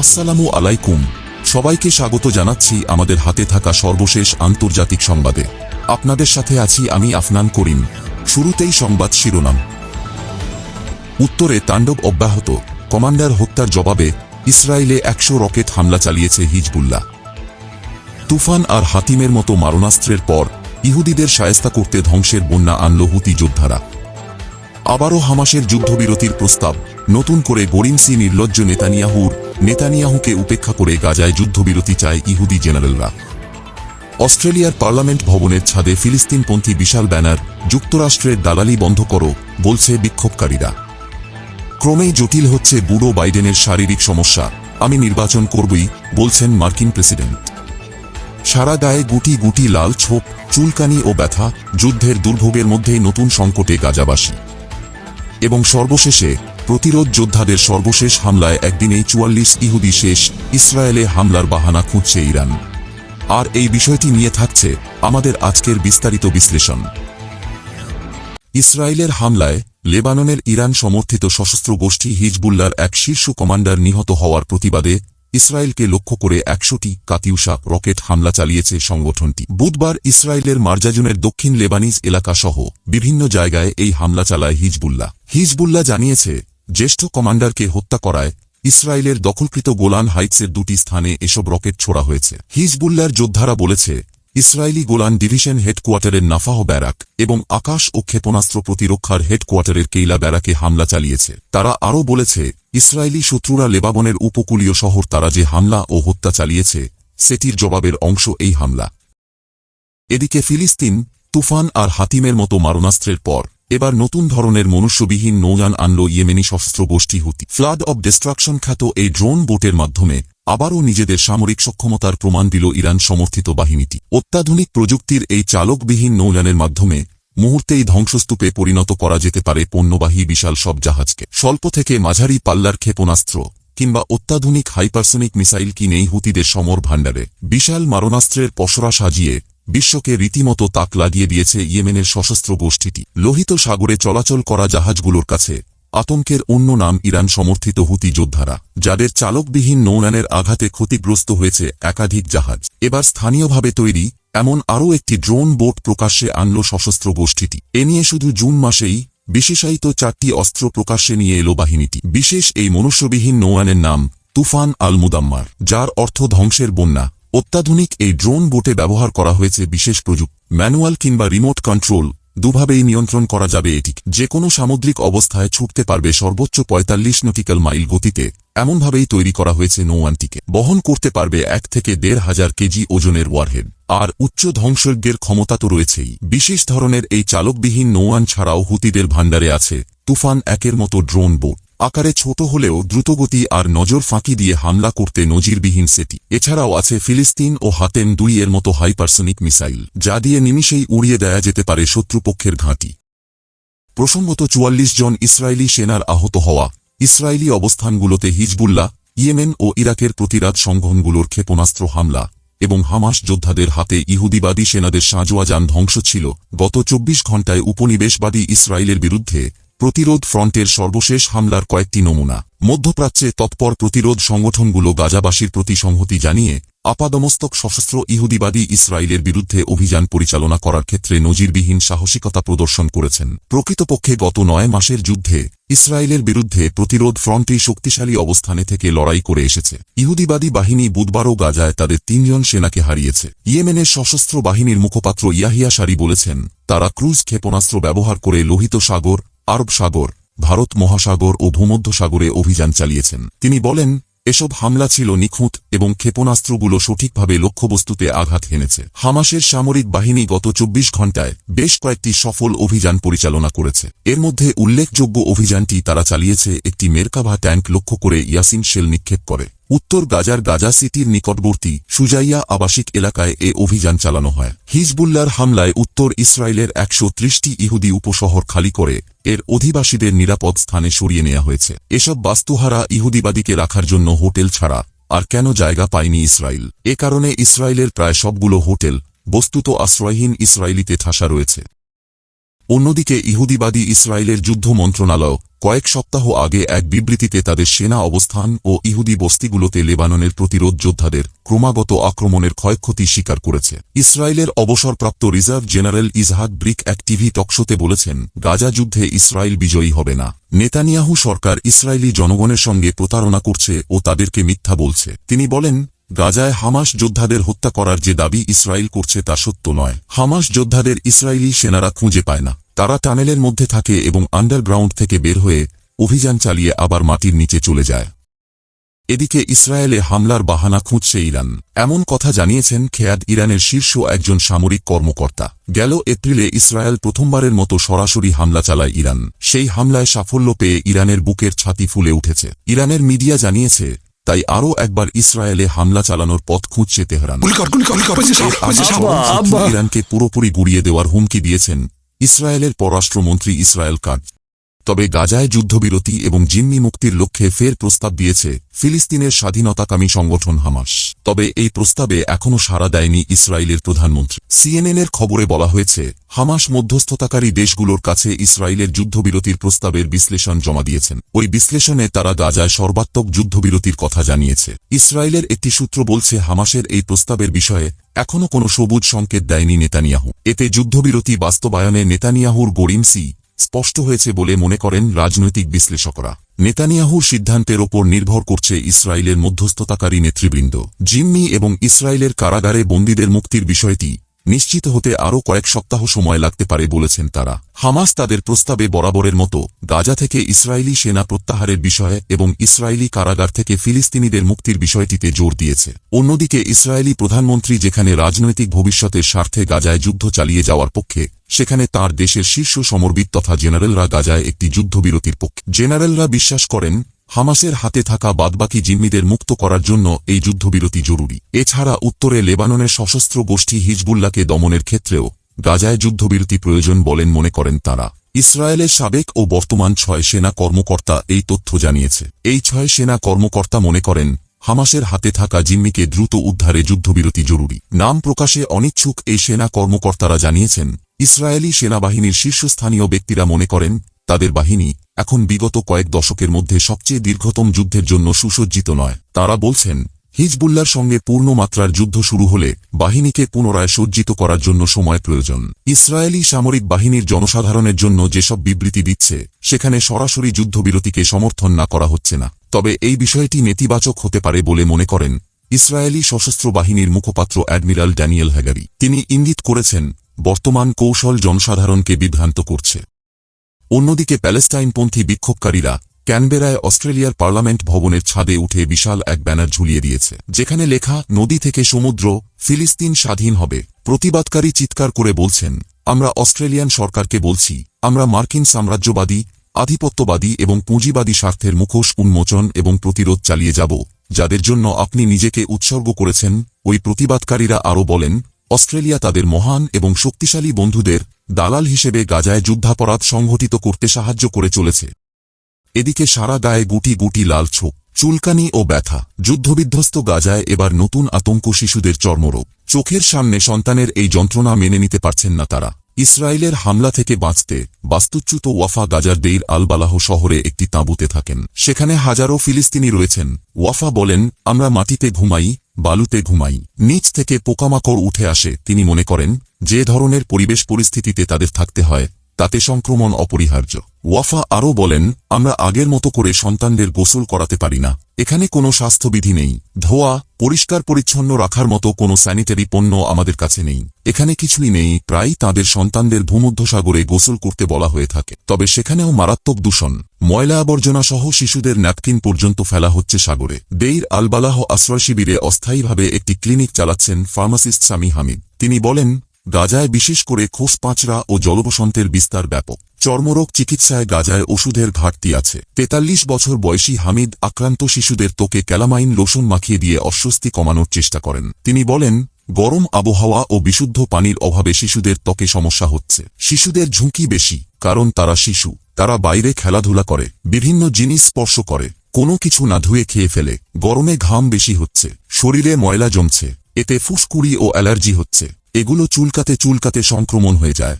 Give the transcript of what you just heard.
আসসালামু আলাইকুম। সবাইকে স্বাগত জানাচ্ছি আমাদের হাতে থাকা সর্বশেষ আন্তর্জাতিক সংবাদে। আপনাদের সাথে আছি আমি আফনান করিম। শুরুতেই সংবাদ শিরোনাম। উত্তরে তাণ্ডব অব্যাহত। কমান্ডার হত্যার জবাবে ইসরায়েলে একশো রকেট হামলা চালিয়েছে হিজবুল্লাহ। তুফান আর হাতিমের মতো মারণাস্ত্রের পর ইহুদিদের সায়স্তা করতে ধ্বংসের বন্যা আনল হুতি যোদ্ধারা। আবারও হামাসের যুদ্ধবিরতির প্রস্তাব, নতুন করে গরিমসি নির্লজ্জ নেতানিয়াহুর নেতানিয়াহুকে উপেক্ষা করে গাজায় যুদ্ধবিরতি চায় ইহুদি জেনারেলরা। অস্ট্রেলিয়ার পার্লামেন্ট ভবনের ছাদে ফিলিস্তিনপন্থী বিশাল ব্যানার, যুক্তরাষ্ট্রের দালালি বন্ধ করো, বলছে বিক্ষোভকারীরা। ক্রমেই জটিল হচ্ছে বুড়ো বাইডেনের শারীরিক সমস্যা। আমি নির্বাচন করবই, বলছেন মার্কিন প্রেসিডেন্ট। সারা গায়ে গুটি গুটি লাল ছোপ, চুলকানি ও ব্যথা, যুদ্ধের দুর্ভোগের মধ্যেই নতুন সংকটে গাজাবাসী। এবং সর্বশেষে প্রতিরোধ যোদ্ধাদের সর্বশেষ হামলায় একদিনেই চুয়াল্লিশ ইহুদি শেষ, ইসরায়েলে হামলার বাহানা খুঁজছে ইরান। আর এই বিষয়টি নিয়ে থাকছে আমাদের আজকের বিস্তারিত বিশ্লেষণ। ইসরায়েলের হামলায় লেবাননের ইরান সমর্থিত সশস্ত্র গোষ্ঠী হিজবুল্লার এক শীর্ষ কমান্ডার নিহত হওয়ার প্রতিবাদে ইসরায়েলকে লক্ষ্য করে একশোটি কাতিউসা রকেট হামলা চালিয়েছে সংগঠনটি। বুধবার ইসরায়েলের মার্জাজুনের দক্ষিণ লেবানিজ এলাকাসহ বিভিন্ন জায়গায় এই হামলা চালায় হিজবুল্লাহ। হিজবুল্লাহ জানিয়েছে জ্যেষ্ঠ কমান্ডারকে হত্যা করায় ইসরায়েলের দখলকৃত গোলান হাইটসের দুটি স্থানে এসব রকেট ছোড়া হয়েছে। হিজবুল্লার যোদ্ধারা বলেছে, ইসরায়েলি গোলান ডিভিশন হেডকোয়ার্টারের নাফাহ ব্যারাক এবং আকাশ ও ক্ষেপণাস্ত্র প্রতিরক্ষার হেডকোয়ার্টারের কেইলা ব্যারাকে হামলা চালিয়েছে। তারা আরও বলেছে, ইসরায়েলি শত্রুরা লেবাবনের উপকূলীয় শহর তারা যে হামলা ও হত্যা চালিয়েছে, সেটির জবাবের অংশ এই হামলা। এদিকে ফিলিস্তিন, তুফান আর হাতিমের মতো মারণাস্ত্রের পর এবার নতুন ধরনের মনুষ্যবিহীন নৌযান আনল ইয়েমেনি সশস্ত্র গোষ্ঠী হুতি। ফ্লাড অব ডিস্ট্রাকশন খ্যাত এই ড্রোন বোটের মাধ্যমে আবারও নিজেদের সামরিক সক্ষমতার প্রমাণ দিল ইরান সমর্থিত বাহিনীটি। অত্যাধুনিক প্রযুক্তির এই চালকবিহীন নৌযানের মাধ্যমে মুহূর্তেই ধ্বংসস্তূপে পরিণত করা যেতে পারে পণ্যবাহী বিশাল সব জাহাজকে। স্বল্প থেকে মাঝারি পাল্লার ক্ষেপণাস্ত্র কিংবা অত্যাধুনিক হাইপারসোনিক মিসাইল কি নেই হুতিদের সমর ভাণ্ডারে। বিশাল মারণাস্ত্রের পসরা সাজিয়ে বিশ্বকে রীতিমতো তাক লাগিয়ে দিয়েছে ইয়েমেনের সশস্ত্র গোষ্ঠীটি। লোহিত সাগরে চলাচল করা জাহাজগুলোর কাছে আতঙ্কের অন্য নাম ইরান সমর্থিত হুতি যোদ্ধারা, যাদের চালকবিহীন নৌযানের আঘাতে ক্ষতিগ্রস্ত হয়েছে একাধিক জাহাজ। এবার স্থানীয়ভাবে তৈরি এমন আরও একটি ড্রোন বোট প্রকাশ্যে আনল সশস্ত্র গোষ্ঠীটি। এ নিয়ে শুধু জুন মাসেই বিশেষায়িত চারটি অস্ত্র প্রকাশ্যে নিয়ে এলো বাহিনীটি। বিশেষ এই মনুষ্যবিহীন নৌয়ানের নাম তুফান আল মুদাম্মার যার অর্থ ধ্বংসের বন্যা। অত্যাধুনিক এই ড্রোন বোটে ব্যবহার করা হয়েছে বিশেষ প্রযুক্তি ম্যানুয়াল কিংবা রিমোট কন্ট্রোল। দুভাবেই নিয়ন্ত্রণ করা যাবে এটি। যে কোনো সামুদ্রিক অবস্থায় ছুটতে পারবে সর্বোচ্চ পঁয়তাল্লিশ নটিক্যাল মাইল গতিতে। এমনভাবেই তৈরি করা হয়েছে নৌয়ানটিকে। বহন করতে পারবে এক থেকে দেড় হাজার কেজি ওজনের ওয়ারহেড আর উচ্চ ধ্বংসজ্ঞের ক্ষমতা তো রয়েছেই। বিশেষ ধরনের এই চালকবিহীন নৌয়ান ছাড়াও হুতিদের ভাণ্ডারে আছে তুফান একের মতো ড্রোন বোট। আকারে ছোট হলেও দ্রুতগতি আর নজর ফাঁকি দিয়ে হামলা করতে নজিরবিহীন সেটি। এছাড়াও আছে ফিলিস্তিন ও হাতেন দুই এর মতো হাইপারসনিক মিসাইল, যা দিয়ে নিমিষেই উড়িয়ে দেয়া যেতে পারে শত্রুপক্ষের ঘাঁটি। প্রসঙ্গত চুয়াল্লিশ জন ইসরায়েলি সেনার আহত হওয়া, ইসরায়েলি অবস্থানগুলোতে হিজবুল্লাহ, ইয়েমেন ও ইরাকের প্রতিরাত সংঘনগুলোর ক্ষেপণাস্ত্র হামলা এবং হামাস যোদ্ধাদের হাতে ইহুদিবাদী সেনাদের সাঁজোয়া যান ধ্বংস ছিল। গত চব্বিশ ঘণ্টায় উপনিবেশবাদী ইসরায়েলের বিরুদ্ধে প্রতিরোধ ফ্রন্টের সর্বশেষ হামলার কয়েকটি নমুনা। মধ্যপ্রাচ্যে তৎপর প্রতিরোধ সংগঠনগুলো গাজাবাসীর প্রতি সংহতি জানিয়ে আপাদমস্তক সশস্ত্র ইহুদিবাদী ইসরায়েলের বিরুদ্ধে অভিযান পরিচালনা করার ক্ষেত্রে নজিরবিহীন সাহসিকতা প্রদর্শন করেছেন। প্রকৃতপক্ষে গত নয় মাসের যুদ্ধে ইসরায়েলের বিরুদ্ধে প্রতিরোধ ফ্রন্টই শক্তিশালী অবস্থানে থেকে লড়াই করে এসেছে। ইহুদিবাদী বাহিনী বুধবারও গাজায় তাদের তিনজন সেনাকে হারিয়েছে। ইয়েমেনের সশস্ত্র বাহিনীর মুখপাত্র ইয়াহিয়া সারি বলেছেন, তারা ক্রুজ ক্ষেপণাস্ত্র ব্যবহার করে লোহিত সাগর আরব সাগর, ভারত মহাসাগর ও ভূমধ্য সাগরে অভিযান চালিয়েছেন। তিনি বলেন, এসব হামলা ছিল নিখুঁত এবং ক্ষেপণাস্ত্রগুলো সঠিকভাবে লক্ষ্যবস্তুতে আঘাত হেনেছে। হামাসের সামরিক বাহিনী গত চব্বিশ ঘণ্টায় বেশ কয়েকটি সফল অভিযান পরিচালনা করেছে। এর মধ্যে উল্লেখযোগ্য অভিযানটি তারা চালিয়েছে একটি মেরকাভা ট্যাঙ্ক লক্ষ্য করে ইয়াসিন শেল নিক্ষেপ করে। উত্তর গাজার গাজা সিটির নিকটবর্তী সুজাইয়া আবাসিক এলাকায় এ অভিযান চালানো হয়। হিজবুল্লার হামলায় উত্তর ইসরায়েলের একশো ত্রিশটি ইহুদি উপশহর খালি করে এর অধিবাসীদের নিরাপদ স্থানে সরিয়ে নেওয়া হয়েছে। এসব বাস্তুহারা ইহুদিবাদীকে রাখার জন্য হোটেল ছাড়া আর কেন জায়গা পায়নি ইসরায়েল? এ কারণে ইসরায়েলের প্রায় সবগুলো হোটেল বস্তুত আশ্রয়হীন ইসরায়েলিতে ঠাসা রয়েছে। অন্যদিকে ইহুদিবাদী ইসরায়েলের যুদ্ধ মন্ত্রণালয় কয়েক সপ্তাহ আগে এক বিবৃতিতে তাদের সেনা অবস্থান ও ইহুদি বস্তিগুলোতে লেবাননের প্রতিরোধ যোদ্ধাদের ক্রমাগত আক্রমণের ক্ষয়ক্ষতি স্বীকার করেছে। ইসরায়েলের অবসরপ্রাপ্ত রিজার্ভ জেনারেল ইজহাক ব্রিক এক টিভি টকশোতে বলেছেন, গাজা যুদ্ধে ইসরায়েল বিজয়ী হবে না। নেতানিয়াহু সরকার ইসরায়েলি জনগণের সঙ্গে প্রতারণা করছে ও তাদেরকে মিথ্যা বলছে। তিনি বলেন, গাজায় হামাস যোদ্ধাদের হত্যা করার যে দাবি ইসরায়েল করছে তা সত্য নয়। হামাস যোদ্ধাদের ইসরায়েলি সেনারা খুঁজে পায় না। তারা টানেলের মধ্যে থাকে এবং আন্ডারগ্রাউন্ড থেকে বের হয়ে অভিযান চালিয়ে আবার মাটির নিচে চলে যায়। এদিকে ইসরায়েলে হামলার বাহানা খুঁজছে ইরান। এমন কথা জানিয়েছেন খেয়াদ ইরানের শীর্ষ একজন সামরিক কর্মকর্তা। গেল এপ্রিলে ইসরায়েল প্রথমবারের মতো সরাসরি হামলা চালায় ইরান। সেই হামলায় সাফল্য পেয়ে ইরানের বুকের ছাতি ফুলে উঠেছে। ইরানের মিডিয়া জানিয়েছে তাই আরও একবার ইসরায়েলে হামলা চালানোর পথ খুঁজছে তেহরান। ইরানকে পুরোপুরি গুড়িয়ে দেওয়ার হুমকি দিয়েছেন ইসরায়েলের পররাষ্ট্রমন্ত্রী ইসরায়েল কাজ তবে গাজায় যুদ্ধবিরতি এবং জিম্মি মুক্তির লক্ষ্যে ফের প্রস্তাব দিয়েছে ফিলিস্তিনের স্বাধীনতাকামী সংগঠন হামাস। তবে এই প্রস্তাবে এখনও সাড়া দেয়নি ইসরায়েলের প্রধানমন্ত্রী। সিএনএনের খবরে বলা হয়েছে, হামাস মধ্যস্থতাকারী দেশগুলোর কাছে ইসরায়েলের যুদ্ধবিরতির প্রস্তাবের বিশ্লেষণ জমা দিয়েছেন। ওই বিশ্লেষণে তারা গাজায় সর্বাত্মক যুদ্ধবিরতির কথা জানিয়েছে। ইসরায়েলের একটি সূত্র বলছে, হামাসের এই প্রস্তাবের বিষয়ে এখনও কোনো সবুজ সংকেত দেয়নি নেতানিয়াহু। এতে যুদ্ধবিরতি বাস্তবায়নে নেতানিয়াহুর গরিমসি স্পষ্ট হয়েছে বলে মনে করেন রাজনৈতিক বিশ্লেষকরা। নেতানিয়াহুর সিদ্ধান্তের ওপর নির্ভর করছে ইসরায়েলের মধ্যস্থতাকারী নেতৃবৃন্দ। জিম্মি এবং ইসরায়েলের কারাগারে বন্দীদের মুক্তির বিষয়টি নিশ্চিত হতে আরও কয়েক সপ্তাহ সময় লাগতে পারে বলেছেন তারা। হামাস তাদের প্রস্তাবে বরাবরের মতো গাজা থেকে ইসরায়েলি সেনা প্রত্যাহারের বিষয়ে এবং ইসরায়েলি কারাগার থেকে ফিলিস্তিনিদের মুক্তির বিষয়টিতে জোর দিয়েছে। অন্যদিকে ইসরায়েলি প্রধানমন্ত্রী যেখানে রাজনৈতিক ভবিষ্যতের স্বার্থে গাজায় যুদ্ধ চালিয়ে যাওয়ার পক্ষে, সেখানে তার দেশের শীর্ষ সমরবিদ তথা জেনারেলরা গাজায় একটি যুদ্ধবিরতির পক্ষে। জেনারেলরা বিশ্বাস করেন হামাসের হাতে থাকা বাদবাকি জিম্মিদের মুক্ত করার জন্য এই যুদ্ধবিরতি জরুরি। এছাড়া উত্তরে লেবাননের সশস্ত্র গোষ্ঠী হিজবুল্লাহকে দমনের ক্ষেত্রেও গাজায় যুদ্ধবিরতি প্রয়োজন বলেন মনে করেন তারা। ইসরায়েলের সাবেক ও বর্তমান ছয় সেনা কর্মকর্তা এই তথ্য জানিয়েছে। এই ছয় সেনা কর্মকর্তা মনে করেন, হামাসের হাতে থাকা জিম্মিকে দ্রুত উদ্ধারে যুদ্ধবিরতি জরুরি। নাম প্রকাশে অনিচ্ছুক এই সেনা কর্মকর্তারা জানিয়েছেন, ইসরায়েলি সেনাবাহিনীর শীর্ষস্থানীয় ব্যক্তিরা মনে করেন তাদের বাহিনী এখন বিগত কয়েক দশকের মধ্যে সবচেয়ে দীর্ঘতম যুদ্ধের জন্য সুসজ্জিত নয়। তারা বলছেন হিজবুল্লার সঙ্গে পূর্ণ মাত্রার যুদ্ধ শুরু হলে বাহিনীকে পুনরায় সজ্জিত করার জন্য সময় প্রয়োজন। ইসরায়েলি সামরিক বাহিনীর জনসাধারণের জন্য যেসব বিবৃতি দিচ্ছে, সেখানে সরাসরি যুদ্ধবিরতিকে সমর্থন না করা হচ্ছে না। তবে এই বিষয়টি নেতিবাচক হতে পারে বলে মনে করেন ইসরায়েলি সশস্ত্র বাহিনীর মুখপাত্র অ্যাডমিরাল ড্যানিয়েল হ্যাগারি। তিনি ইঙ্গিত করেছেন, বর্তমান কৌশল জনসাধারণকে বিভ্রান্ত করছে। অন্যদিকে প্যালেস্টাইনপন্থী বিক্ষোভকারীরা ক্যানবেরায় অস্ট্রেলিয়ার পার্লামেন্ট ভবনের ছাদে উঠে বিশাল এক ব্যানার ঝুলিয়ে দিয়েছে, যেখানে লেখা, নদী থেকে সমুদ্র, ফিলিস্তিন স্বাধীন হবে। প্রতিবাদকারী চিৎকার করে বলছেন, আমরা অস্ট্রেলিয়ান সরকারকে বলছি, আমরা মার্কিন সাম্রাজ্যবাদী, আধিপত্যবাদী এবং পুঁজিবাদী স্বার্থের মুখোশ, উন্মোচন এবং প্রতিরোধ চালিয়ে যাব, যাদের জন্য আপনি নিজেকে উৎসর্গ করেছেন। ওই প্রতিবাদকারীরা আরও বলেন, অস্ট্রেলিয়া তাদের মহান এবং শক্তিশালী বন্ধুদের দালাল হিসেবে গাজায় যুদ্ধাপরাধ সংঘটিত করতে সাহায্য করে চলেছে। এদিকে সারা গায়ে গুটি গুটি লাল ছোপ, চুলকানি ও ব্যথা। যুদ্ধবিধ্বস্ত গাজায় এবার নতুন আতঙ্ক শিশুদের চর্মরোগ। চোখের সামনে সন্তানের এই যন্ত্রণা মেনে নিতে পারছেন না তারা। ইসরায়েলের হামলা থেকে বাঁচতে বাস্তুচ্যুত ওয়াফা গাজার দেইর আলবালাহ শহরে একটি তাঁবুতে থাকেন। সেখানে হাজারো ফিলিস্তিনি রয়েছেন। ওয়াফা বলেন, আমরা মাটিতে ঘুমাই, বালুতে ঘুমাই। নিচ থেকে পোকামাকড় উঠে আসে। তিনি মনে করেন, যে ধরনের পরিবেশ পরিস্থিতিতে তাদের থাকতে হয়, তাতে সংক্রমণ অপরিহার্য। ওয়াফা আরও বলেন, আমরা আগের মতো করে সন্তানদের গোসল করাতে পারি না। এখানে কোনো স্বাস্থ্যবিধি নেই। ধোয়া, পরিষ্কার পরিচ্ছন্ন রাখার মতো কোনো স্যানিটারি পণ্য আমাদের কাছে নেই। এখানে কিছুই নেই। প্রায় তাদের সন্তানদের ভূমধ্যসাগরে গোসল করতে বলা হয়ে থাকে। তবে সেখানেও মারাত্মক দূষণ। ময়লা আবর্জনা সহ শিশুদের ন্যাপকিন পর্যন্ত ফেলা হচ্ছে সাগরে। দেইর আলবালাহ আশ্রয় শিবিরে অস্থায়ীভাবে একটি ক্লিনিক চালাচ্ছেন ফার্মাসিস্ট সামি হামিদ। তিনি বলেন গাজায় বিশেষ করে খোস পাঁচরা ও জলবসন্তের বিস্তার ব্যাপক। চর্মরোগ চিকিৎসায় গাজায় ওষুধের ঘাটতি আছে। তেতাল্লিশ বছর বয়সী হামিদ আক্রান্ত শিশুদের তোকে ক্যালামাইন লোশন মাখিয়ে দিয়ে অস্বস্তি কমানোর চেষ্টা করেন। তিনি বলেন, গরম আবহাওয়া ও বিশুদ্ধ পানির অভাবে শিশুদের ত্বকে সমস্যা হচ্ছে। শিশুদের ঝুঁকি বেশি, কারণ তারা শিশু। তারা বাইরে খেলাধুলা করে, বিভিন্ন জিনিস স্পর্শ করে, কোনো কিছু না ধুয়ে খেয়ে ফেলে। গরমে ঘাম বেশি হচ্ছে। শরীরে ময়লা জমছে। এতে ফুসকুড়ি ও অ্যালার্জি হচ্ছে। এগুলো চুলকাতে চুলকাতে সংক্রমণ হয়ে যায়।